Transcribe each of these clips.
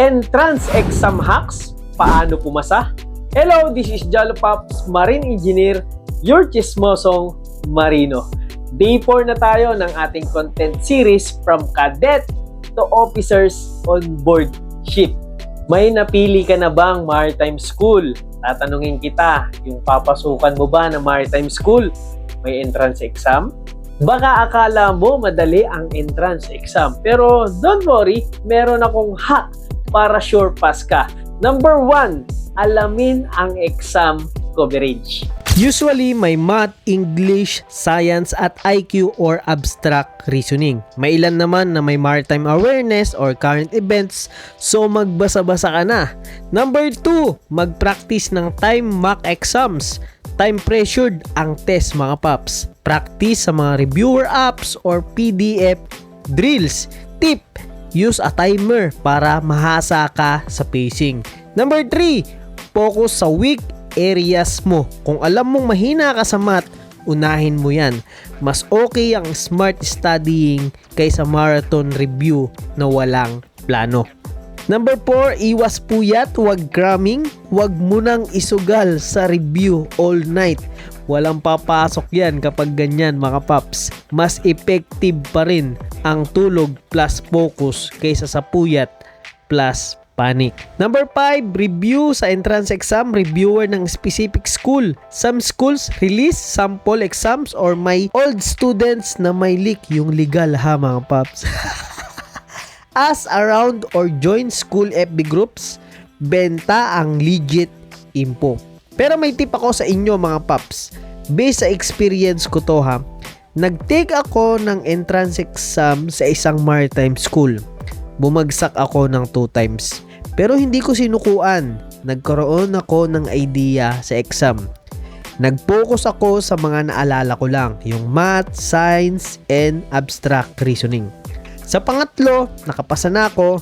Entrance exam hacks? Paano pumasa? Hello, this is Jalo Marine Engineer, your chismosong Marino. Day 4 na tayo ng ating content series from cadet to officers on board ship. May napili ka na bang maritime school? Tatanungin kita, yung papasukan mo ba ng maritime school? May entrance exam? Baka akala mo madali ang entrance exam. Pero don't worry, meron akong hack para sure pass ka. Number one, alamin ang exam coverage. Usually, may math, English, science, at IQ or abstract reasoning. May ilan naman na may maritime awareness or current events, so magbasa-basa ka na. Number 2, mag-practice ng time mock exams. Time pressured ang test mga paps. Practice sa mga reviewer apps or PDF drills. Tip, use a timer para mahasa ka sa pacing. Number 3, focus sa weak areas mo. Kung alam mong mahina ka sa math, unahin mo yan. Mas okay ang smart studying kaysa marathon review na walang plano. Number 4, iwas puyat, wag cramming, wag mo nang isugal sa review all night. Walang papasok yan kapag ganyan mga paps. Mas effective pa rin ang tulog plus focus kaysa sa puyat plus panic. Number 5, review sa entrance exam, reviewer ng specific school. Some schools release sample exams or may old students na may leak yung legal ha mga paps. Ask around or join school FB groups, benta ang legit info. Pero may tip ako sa inyo mga paps. Based sa experience ko to ha, nag-take ako ng entrance exam sa isang maritime school. Bumagsak ako ng 2 times. Pero hindi ko sinukuan. Nagkaroon ako ng idea sa exam. Nag-focus ako sa mga naalala ko lang, yung math, science, and abstract reasoning. Sa pangatlo, nakapasa na ako.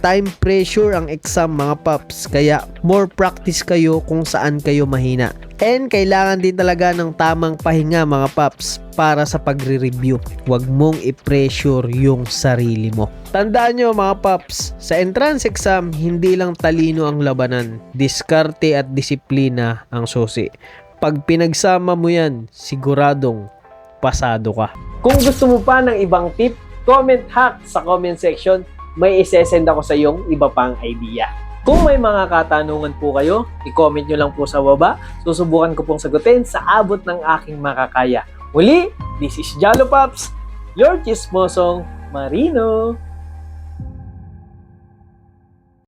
Time pressure ang exam mga paps, kaya more practice kayo kung saan kayo mahina. And kailangan din talaga ng tamang pahinga mga paps para sa pagre-review. Huwag mong i-pressure yung sarili mo. Tandaan nyo mga paps, sa entrance exam, hindi lang talino ang labanan. Diskarte at disiplina ang susi. Pag pinagsama mo yan, siguradong pasado ka. Kung gusto mo pa ng ibang tip, comment hack sa comment section. May isesend ako sa iyong iba pang idea. Kung may mga katanungan po kayo, i-comment nyo lang po sa baba. Susubukan ko pong sagutin sa abot ng aking makakaya. Muli, this is Jalo Pops, your chismosong Marino.